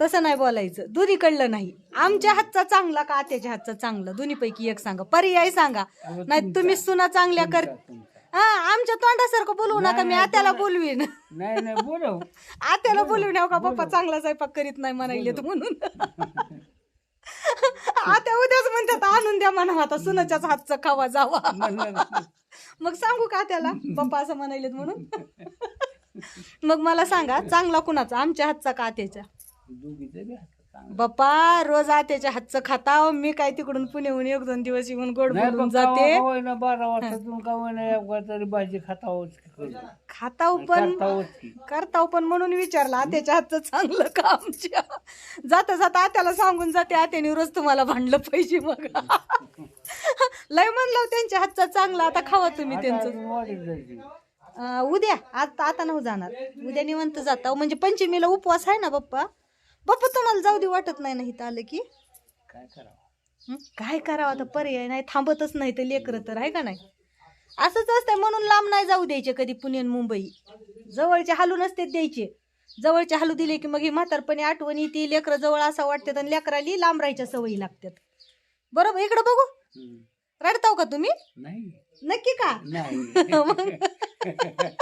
तसं नाही बोलायचं. दोन्ही कळलं नाही. आमच्या हातचा चांगला का आत्याच्या हातचा चांगला? दोन्हीपैकी एक सांगा. पर्याय सांगा. नाही तुम्ही सुना चांगल्या कर हा आमच्या तोंडासारखं बोलवू नका. मी आत्याला बोलवीन. नाही नाही बोलव. आत्याला बोलवीन. हो का पप्पा चांगला स्वयंपाक करीत नाही म्हणायले तर म्हणून. आत्या उद्याच म्हणतात आणून द्या म्हणा आता. सुनाच्याच हातचा खावा जावा. मग सांगू का त्याला? पप्पा असं म्हणायलेत म्हणून. मग मला सांगा चांगला कुणाचा? आमच्या हातचा का आत्याच्या दोघीचं बी हात चांगलं. बाप्पा रोज आत्याच्या हातचं खाता मी काय तिकडून पुण्याहून एक दोन दिवस येऊन गोड नाही बोलून पण जाते. ना बारा वाजतातून एक वाजता तरी भाजी की करू. खाताव पण करतावच की. करताव पण म्हणून विचारलं आत्याच्या हातचं चांगलं का आमच्या. जाता जाता आत्याला सांगून जाते आत्याने रोज तुम्हाला भांडलं पाहिजे मग. लय म्हणलं त्यांच्या हातचं चांगलं आता खावा तुम्ही त्यांचं. अजून वाढीत जायची. अं, उद्या आता आता नव्ह जाणार. उद्या निवंत जाता. म्हणजे पंचमीला उपवास आहे ना बाप्पा? बाप्पा तुम्हाला जाऊ दे वाटत नाही ना इथं आलं की? काय करावं? हं? काय करावं आता? पर्याय नाही थांबतच नाही तर लेकरं तर आहे का नाही? असंच असतंय म्हणून लांब नाही जाऊ द्यायचे कधी पुणे आणि मुंबई. जवळचे हालू नसते द्यायचे. जवळचे हालू दिले की मग ही म्हातारपणी आठवणी ती लेकरं जवळ असं वाटतात आणि लेकराली लांब राहायच्या सवयी लागतात. बरोबर इकडं बघू. हम्म. रडताव का तुम्ही? नाही. नक्की का? नाही. मग?